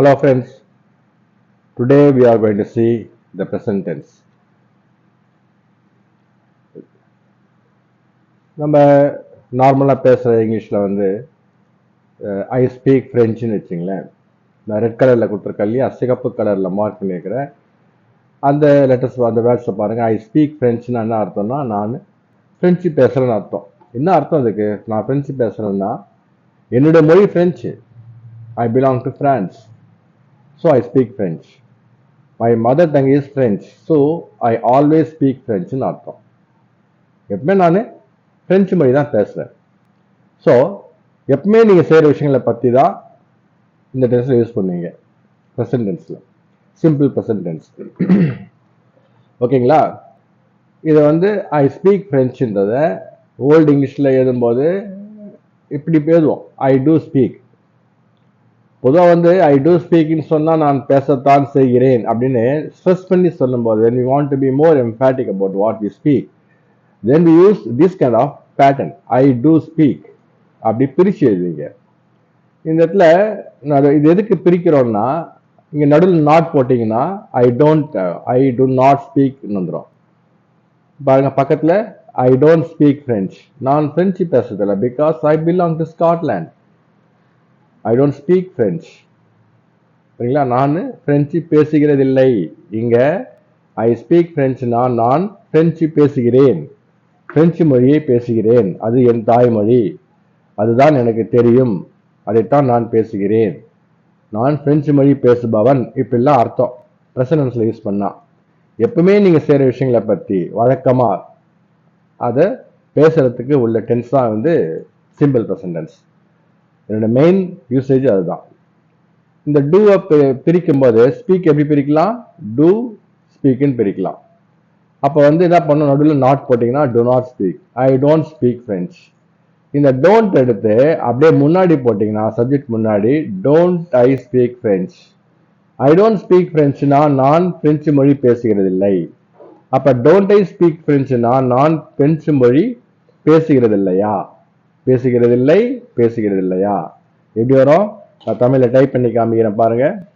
Hello friends, today we are going to see the present tense. நம்ம நார்மலாக பேசுகிற இங்கிலீஷில் வந்து ஐ ஸ்பீக் ஃப்ரெஞ்சுன்னு வச்சுங்களேன். நான் ரெட் கலரில் கொடுத்துருக்கேன் இல்லையா? சிகப்பு கலரில் மார்க் பண்ணியிருக்கிறேன் அந்த லெட்டர்ஸ் அந்த வேர்ட்ஸை பாருங்கள் ஐ ஸ்பீக் ஃப்ரெஞ்சுன்னு என்ன அர்த்தம்னா நான் ஃப்ரெஞ்சு பேசுகிறேன்னு அர்த்தம். என்ன அர்த்தம் அதுக்கு? நான் ஃப்ரெஞ்சு பேசுகிறேன்னா என்னுடைய மொழி French I belong to France so I speak French my mother tongue is French so I always speak ஃப்ரெஞ்சுன்னு அர்த்தம் எப்பவுமே நான் ஃப்ரெஞ்சு மொழி தான் பேசுகிறேன் ஸோ எப்பவுமே நீங்கள் செய்கிற விஷயங்களை பற்றி தான் இந்த டென்ஸில் யூஸ் பண்ணுவீங்க. ப்ரெசன்ட் டென்ஸில் சிம்பிள் ப்ரெசன்ட் டென்ஸ் ஓகேங்களா? இதை வந்து ஐ ஸ்பீக் ஃப்ரெஞ்சுன்றதை ஓல்டு இங்கிலீஷில் எழுதும்போது இப்படி பேசுவோம். ஐ டூ ஸ்பீக் பொதுவாக வந்து ஐ டூ ஸ்பீக்னு சொன்னால் நான் பேசத்தான் செய்கிறேன் அப்படின்னு ஸ்ட்ரெஸ் பண்ணி சொல்லும்போது when we want be more more emphatic about what we speak then we use this kind of pattern I do speak அப்படி பிரித்து எழுதுவீங்க. இந்த இடத்துல நான் இது எதுக்கு பிரிக்கிறோம்னா இங்கே நடுவில் நாட் போட்டிங்கன்னா I don't I do not ஸ்பீக்னு வந்துடும் பாருங்க பக்கத்தில் ஐ டோன்ட் ஸ்பீக் ஃப்ரெஞ்ச் நான் ஃப்ரெஞ்சு பேசுறதில்ல because I belong to Scotland I don't speak French சரிங்களா? நான் ஃப்ரெஞ்சு பேசுகிறதில்லை. இங்கே ஐ ஸ்பீக் ஃப்ரெஞ்சுனா நான் நான் ஃப்ரெஞ்சு பேசுகிறேன். ஃப்ரெஞ்சு மொழியை பேசுகிறேன். அது என் தாய்மொழி. அதுதான் எனக்கு தெரியும். அதைத்தான் நான் பேசுகிறேன். நான் ஃப்ரெஞ்சு மொழி பேசுபவன். இப்படிலாம் அர்த்தம். ப்ரெசனன்ஸில் யூஸ் பண்ணால் எப்பவுமே நீங்கள் செய்கிற விஷயங்களை பற்றி வழக்கமாக அதை பேசுகிறதுக்கு உள்ள டென்ஸ் தான் வந்து சிம்பிள் ப்ரெசன்டென்ஸ் என்னோட மெயின் யூசேஜ் அதுதான். இந்த டூவை பிரிக்கும் போது ஸ்பீக் எப்படி பிரிக்கலாம்? டூ ஸ்பீக்குன்னு பிரிக்கலாம். அப்போ வந்து என்ன பண்ணும்? நடுவில் நாட் போட்டிங்கன்னா do not speak I don't speak French இந்த டோன்ட் எடுத்து அப்படியே முன்னாடி போட்டிங்கன்னா சப்ஜெக்ட் முன்னாடி don't I speak French I don't speak ஃப்ரெஞ்சுனா நான் பிரெஞ்சு மொழி பேசுகிறதில்லை. அப்போ டோன்ட் ஐ ஸ்பீக் ஃப்ரெஞ்சுனா நான் பிரெஞ்சு மொழி பேசுகிறதில்லையா? பேசுகிறதில்லை பேசுகிறதில்லையா? எப்படி வரும்? நான் தமிழில் டைப் பண்ணி காமிக்கிறேன் பாருங்க.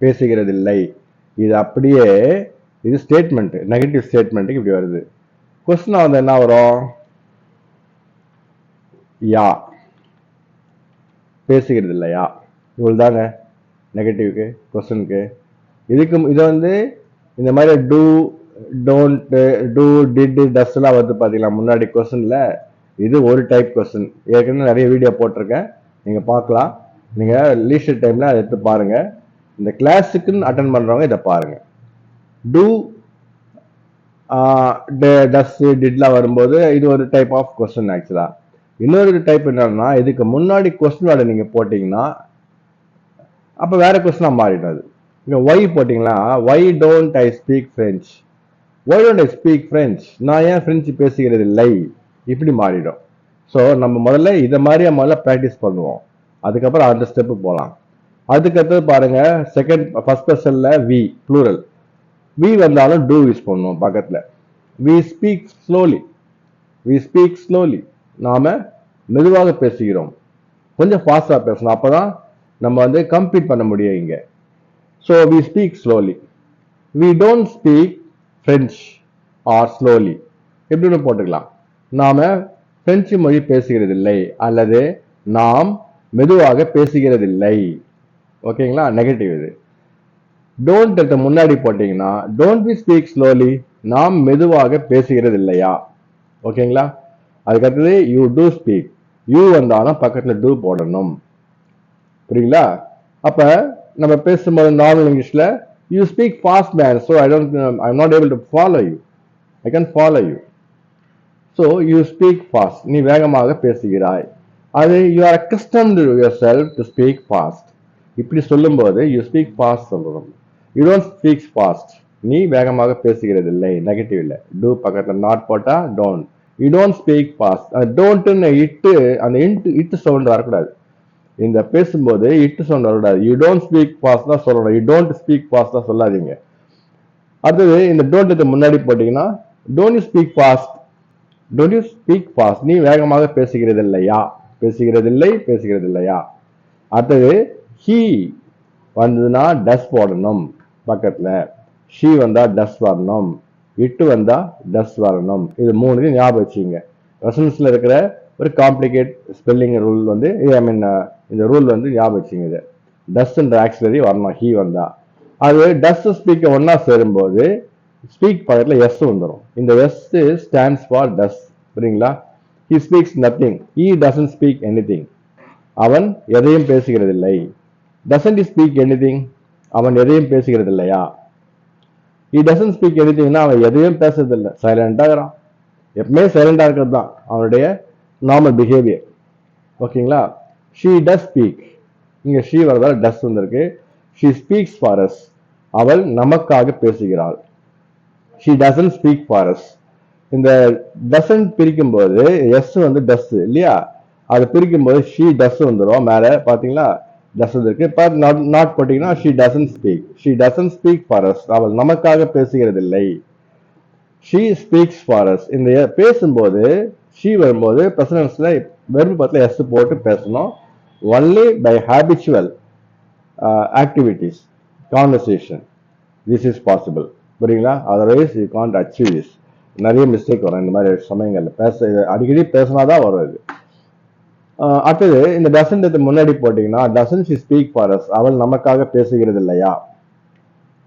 பேசுகிறதில்லை. இது அப்படியே இது ஸ்டேட்மெண்ட் நெகட்டிவ் ஸ்டேட்மெண்ட்டுக்கு இப்படி வருது. கொஸ்டின் வந்து என்ன வரும்? யா. பேசுகிறது இல்லையா இவ்வளவு தாங்க நெகட்டிவ்க்கு கொஸ்டினுக்கு இதுக்கு இதை வந்து இந்த மாதிரி டூ டோன்ட் டூ டிட் டஸ்லாம் வந்து பார்த்தீங்களா முன்னாடி கொஸ்டினில் இது ஒரு டைப் கொஸ்டின் ஏற்கனவே நிறைய வீடியோ போட்டிருக்கேன். நீங்கள் பார்க்கலாம். நீங்கள் லீஸ்ட் டைமில் அதை எடுத்து பாருங்கள் இந்த கிளாஸுக்குன்னு அட்டன் பண்ணுறவங்க இதை பாருங்கள் டூ டஸ் டிட்லாம் வரும்போது இது ஒரு டைப் ஆஃப் கொஸ்டின் ஆக்சுவலாக இன்னொரு டைப் என்னன்னா இதுக்கு முன்னாடி கொஸ்டின் வேலை நீங்கள் போட்டிங்கன்னா அப்போ வேறு கொஸ்டினாக மாறிடும் அது. இங்கே ஒய் போட்டிங்களா? Why don't I speak French why don't I speak French நான் ஏன் ஃப்ரெஞ்சு பேசுகிறது இல்லை? இப்படி மாறிடும். ஸோ நம்ம முதல்ல இதை மாதிரியே முதல்ல ப்ராக்டிஸ் பண்ணுவோம். அதுக்கப்புறம் அந்த ஸ்டெப்பு போகலாம். அதுக்கடுத்தது பாருங்க செகண்ட் ஃபர்ஸ்ட் பர்சன்ல வி ப்ளூரல் வி வந்தாலும் டூ யூஸ் பண்ணுவோம் பக்கத்தில். We speak slowly we speak slowly நாம் மெதுவாக பேசுகிறோம். கொஞ்சம் ஃபாஸ்ட்டாக பேசணும். அப்போ தான் நம்ம வந்து கம்ப்ளீட் பண்ண முடியும் இங்கே. So we speak slowly we don't speak French or slowly எப்படின்னு போட்டுக்கலாம். நாம பிரெஞ்சு மொழி பேசுகிறதில்லை அல்லது நாம் மெதுவாக பேசுகிறதில்லை. ஓகேங்களா? நெகட்டிவ் இது. டோன்ட் எடுத்த முன்னாடி போட்டீங்கன்னா டோன்ட் பி ஸ்பீக் ஸ்லோலி நாம் மெதுவாக பேசுகிறது இல்லையா ஓகேங்களா? அதுக்கடுத்தது யூ டூ ஸ்பீக் யூ வந்தாலும் பக்கத்தில் டூ போடணும். புரியுங்களா? அப்போ நம்ம பேசும்போது நார்மல் இங்கிலீஷில் you speak fast man so I don't I not able to follow you I can follow you so you speak fast நீ வேகமாக பேசுகிறாய். அது you are accustomed yourself to speak fast இப்படி சொல்லும்போது யூ ஸ்பீக் ஃபாஸ்ட் சொல்லணும் you don't speak fast நீ வேகமாக பேசுகிறது இல்லை நெகட்டிவ் இல்லை. டூ பக்கத்தில் நாட் போட்டா don't you don't speak fast அந்த டோன்ட்டுன்னு இட்டு அந்த இன்ட்டு இட்டு சவுண்ட் வரக்கூடாது. இந்த பேசும்போது இட்டு சவுண்ட் வரக்கூடாது யூ டோன்ட் ஸ்பீக் பாஸ் தான் சொல்லணும். யூ டோன்ட் ஸ்பீக் ஃபாஸ்ட் தான் சொல்லாதீங்க. அடுத்தது இந்த டோன்ட்டுக்கு முன்னாடி போட்டீங்கன்னா don't you speak fast don't you speak fast நீ வேகமாக பேசுகிறது இல்லையா பேசுகிறது இல்லையா அடுத்தது ஹீ வந்ததுன்னா டஸ் போடணும். பக்கத்தில் ஷீ வந்தா டஸ் வரணும். இட்டு வந்தா டஸ் வரணும். இது மூணுத்தையும் ஞாபகம் வச்சுங்க ரெசன்ஸ்ல இருக்கிற ஒரு காம்ப்ளிகேட் ஸ்பெல்லிங் ரூல் வந்து ஐ மீன் uh, இந்த ரூல் வந்து ஞாபகம் வச்சுங்க இது டஸ்ன்ற ஆக்சிலரி வரணும். ஹீ வந்தா. அது டஸ் ஸ்பீக் ஒன்னா சேரும்போது ஸ்பீக் பக்கத்தில் எஸ் வந்துடும் இந்த எஸ் ஸ்டாண்ட்ஸ் ஃபார் டஸ் புரியுங்களா? He speaks nothing he doesn't speak any அவன் எதையும் பேசுகிறதில்லை. டசன்ட் ஸ்பீக் எனிதிங் அவன் எதையும் பேசுகிறது இல்லையா he டசன்ட் ஸ்பீக் எனிதிங்னா அவன் எதையும் பேசுறதில்லை. சைலண்டா இருக்கிறான். எப்பவுமே சைலண்டாக இருக்கிறது தான். அவனுடைய நார்மல் பிஹேவியர் ஓகேங்களா ஷீ டஸ் ஸ்பீக் இங்கே ஷீ வரதால் டஸ் வந்திருக்கு. ஷீ ஸ்பீக்ஸ் ஃபார் அஸ் அவள் நமக்காக பேசுகிறாள். She doesn't speak for us இந்த டசன் பிரிக்கும் போது எஸ் வந்து டஸ் இல்லையா? அதை பிரிக்கும் போது ஷீ டஸ் வந்துடும் மேலே பார்த்தீங்களா டஸ் இருக்கு இப்போ நாட் நாட் போட்டிங்கன்னா she doesn't speak she doesn't speak for us அவள் நமக்காக பேசுகிறதில்லை. ஷீ ஸ்பீக்ஸ் ஃபார் அஸ் இந்த பேசும்போது ஷீ வரும்போது பிரசனன்ஸ்ல வெறும் பத்தில் எஸ் போட்டு பேசணும். Only by habitual activities conversation this is possible புரியுங்களா? Otherwise you can't achieve this நிறைய மிஸ்டேக் வரும். இந்த மாதிரி சமயங்களில் பேச அடிக்கடி அடிக்கடி பேசினாதான் வரும் இது. Uh, அடுத்தது இந்த டசன்றது முன்னாடி போட்டிங்கன்னா doesn't she speak for us அவள் நமக்காக பேசுகிறது இல்லையா?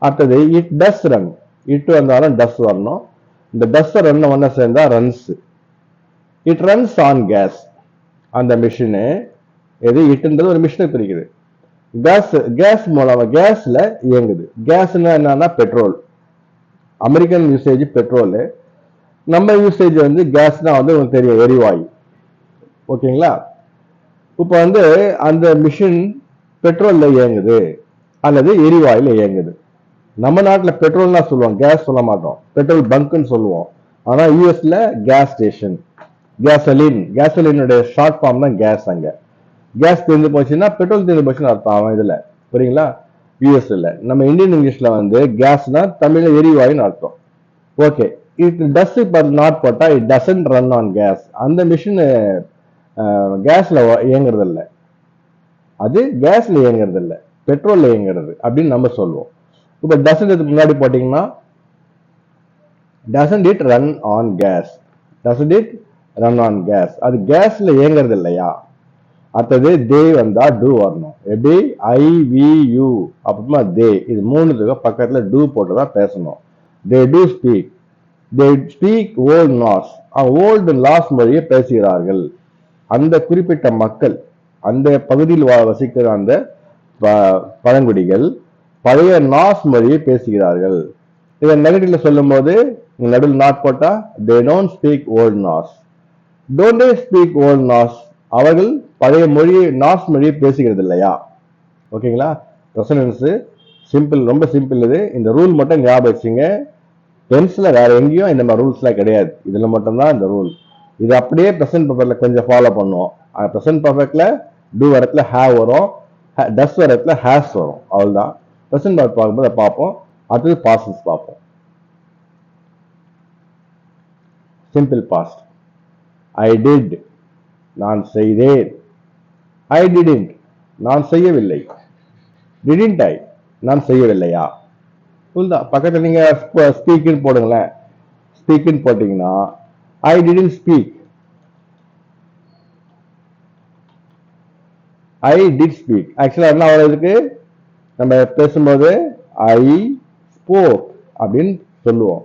அடுத்தது இட் டஸ் ரன் இட் வந்தாலும் டஸ் வரணும். இந்த டஸ் ரன் ஒன்று சேர்ந்தா runs it runs on gas அந்த மிஷினு எது இட்டுன்றது ஒரு மிஷினை குறிக்குது. கேஸ் கேஸ் மூலமாக கேஸில் இயங்குது. கேஸ்னா என்னன்னா பெட்ரோல் அமெரிக்கன் யூசேஜ் பெட்ரோலு நம்ம யூசேஜ் வந்து கேஸ்னால் வந்து உங்களுக்கு தெரியும் எரிவாயு. ஓகேங்களா? இப்போ வந்து அந்த மிஷின் பெட்ரோலில் இயங்குது அல்லது எரிவாயில் இயங்குது. நம்ம நாட்டில் பெட்ரோல்னா சொல்லுவோம் கேஸ் சொல்ல மாட்டோம். பெட்ரோல் பங்க்னு சொல்லுவோம். ஆனால் யூஎஸில் கேஸ் ஸ்டேஷன் கேசலின் கேசலினுடைய ஷார்ட் ஃபார்ம் தான் கேஸ் அங்க. கேஸ் தீர்ந்து போச்சுன்னா பெட்ரோல் தீர்ந்து போச்சுன்னு அர்த்தம் அவன் இதுல. புரியுங்களா? யூஎஸ்ல நம்ம இந்தியன் இங்கிலீஷ்ல வந்து கேஸ்னா தமிழ்ல எரிவாயுன்னு அர்த்தம். Okay it does but not போட்டா it doesn't run on gas அந்த மிஷின் கேஸ்ல இயங்குறது இல்லை அது கேஸ்ல இயங்குறது இல்லை பெட்ரோல்ல இயங்குறது அப்படின்னு நம்ம சொல்லுவோம். இப்ப டசன்ட் முன்னாடி போட்டீங்கன்னா doesn't it run on gas doesn't it run on gas. அது கேஸ்ல இயங்குறது இல்லையா? அடுத்தது தே வந்தா டூ வரணும். எப்படி? I we you. அப்புறமா தே. இது மூணுத்துக்கு பக்கத்துல டூ போட்டு தான் பேசணும் they do speak they speak old Norse old Norse மொழியை பேசுகிறார்கள். அந்த குறிப்பிட்ட மக்கள் அந்த பகுதியில் வா- வசிக்கிற அந்த ப- பழங்குடிகள் பழைய நாஸ் மொழியை பேசுகிறார்கள். இதை நெகட்டிவ்ல சொல்லும்போது நடுவில் நாட் போட்டா they don't speak old Norse don't speak old Norse அவர்கள் பழைய மொழியை நாஸ் மொழியை பேசுகிறது இல்லையா ஓகேங்களா? ரெசனன்ஸு சிம்பிள் ரொம்ப சிம்பிள் இது. இந்த ரூல் மட்டும் ஞாபகம் வச்சுங்க. டென்ஸ்ல வேற எங்கேயும் இந்த மாதிரி ரூல்ஸ்லாம் கிடையாது. இதில் மட்டும்தான் இந்த ரூல் இது அப்படியே ப்ரெசன்ட் பர்ஃபெக்டில் கொஞ்சம் ஃபாலோ பண்ணுவோம் ப்ரெசன்ட் பர்ஃபெக்டில் டூ வரத்தில் ஹேவ் வரும். டஸ் வரத்தில் ஹேஸ் வரும். அவ்வளோதான் ப்ரெசன்ட் பர்ஃபெக்ட் பார்க்கும்போது அதை பார்ப்போம். அடுத்தது பாஸ்டன்ஸ் பார்ப்போம். சிம்பிள் பாஸ்ட் ஐ டிட் நான் செய்தேன். ஐ டிடின்ட் நான் செய்யவில்லை. டிடின்ட் ஐ நான் செய்யவில்லையா? புரியுதா பக்கத்தில் நீங்கள் ஸ்பீக்குன்னு போடுங்களேன். ஸ்பீக்குன்னு போட்டிங்கன்னா I didn't speak I did speak ஆக்சுவலாக என்ன ஆகிறதுக்கு நம்ம பேசும்போது ஐ ஸ்போக் அப்படின்னு சொல்லுவோம்.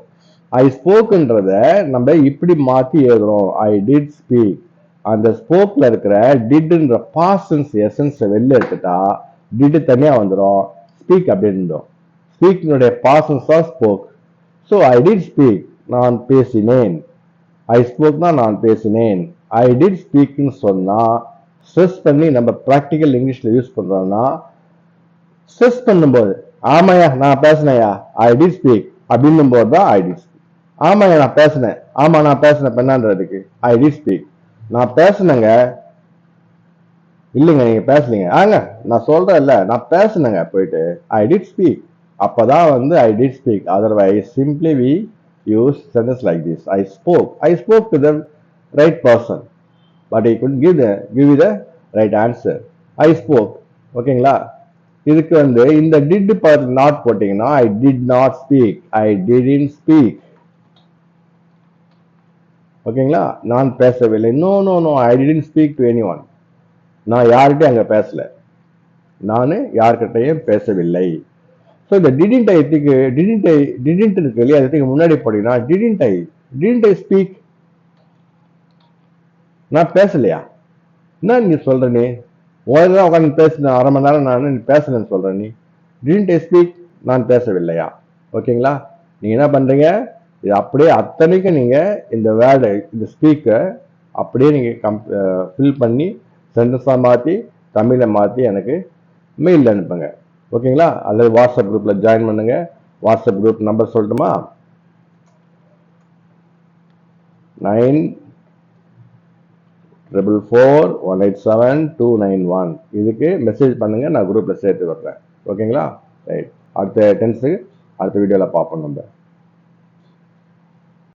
ஐ ஸ்போக்குன்றத நம்ம இப்படி மாற்றி எழுதுறோம். ஐ டிட் ஸ்பீக் அந்த ஸ்போக்கில் இருக்கிற டிட்ன்ற பாசன்ஸ் எசன்ஸ் வெளில எடுத்துட்டா டிட் தனியாக வந்துடும் ஸ்பீக் அப்படின்றோம். ஸ்பீக்கினுடைய பாசன்ஸ் தான் spoke so I did speak நான் பேசினேன். ஐ ஸ்போக்னா நான் பேசினேன். ஐ டிட் ஸ்பீக்னு சொன்னால் ஸ்ட்ரெஸ் பண்ணி நம்ம ப்ராக்டிக்கல் இங்கிலீஷில் யூஸ் பண்ணுறோம்னா ஸ்ட்ரெஸ் பண்ணும்போது ஆமாயா நான் பேசினேயா? ஐ டிட் ஸ்பீக் அப்படின்னும் போது தான் ஐ டிட் ஸ்பீக் ஆமாங்க நான் பேசினேன். ஆமா நான் பேசினேன் பெண்ணான்றதுக்கு ஐ டி ஸ்பீக் நான் பேசினேங்க. இல்லைங்க நீங்க பேசலீங்க. ஆங்க நான் சொல்றேன் இல்ல நான் பேசினேங்க போயிட்டு. ஐ டிட் ஸ்பீக் அப்பதான் வந்து I did speak otherwise simply we use sentence like this I spoke I spoke to the right person but I could give the give the right answer I spoke ஓகேங்களா இதுக்கு வந்து இந்த did not போட்டிங்கன்னா I did not speak I didn't speak ஓகேங்களா? நான் பேசவில்லை. No no no I didn't speak to anyone நான் யார்கிட்டையும் அங்கே பேசல. நான் யார்கிட்டையும் பேசவில்லை. ஸோ இந்த டிடின்ட் ஐத்துக்கு டிடின்ட் ஐ டிடின்ட் இருக்கு இல்லையா அதுக்கு முன்னாடி போட்டீங்கன்னா didn't I didn't I speak நான் பேசலையா? என்ன நீ சொல்கிற நீ? உனக்கு உட்காந்து பேசினேன் அரை மணி நேரம் நான் நீ பேசலன்னு சொல்கிறேன் நீ? டிடின்ட் ஐ ஸ்பீக் நான் பேசவில்லையா? ஓகேங்களா? நீங்கள் என்ன பண்ணுறீங்க இது அப்படியே அத்தனைக்கும் நீங்கள் இந்த வேர்டை இந்த ஸ்பீக்கை அப்படியே நீங்கள் கம் ஃபில் பண்ணி சென்டென்ஸாக மாற்றி தமிழை மாற்றி எனக்கு மெயிலில் அனுப்புங்க. ஓகேங்களா அல்லது வாட்ஸ்அப் குரூப்பில் ஜாயின் பண்ணுங்கள் வாட்ஸ்அப் குரூப் நம்பர் சொல்லட்டுமா? Nine triple four one eight seven two nine one இதுக்கு மெசேஜ் பண்ணுங்கள் நான் குரூப்பில் சேர்த்து விட்றேன் ஓகேங்களா ரைட் அடுத்த டென்ஸுக்கு அடுத்த வீடியோவில் பார்ப்போம் நம்ம.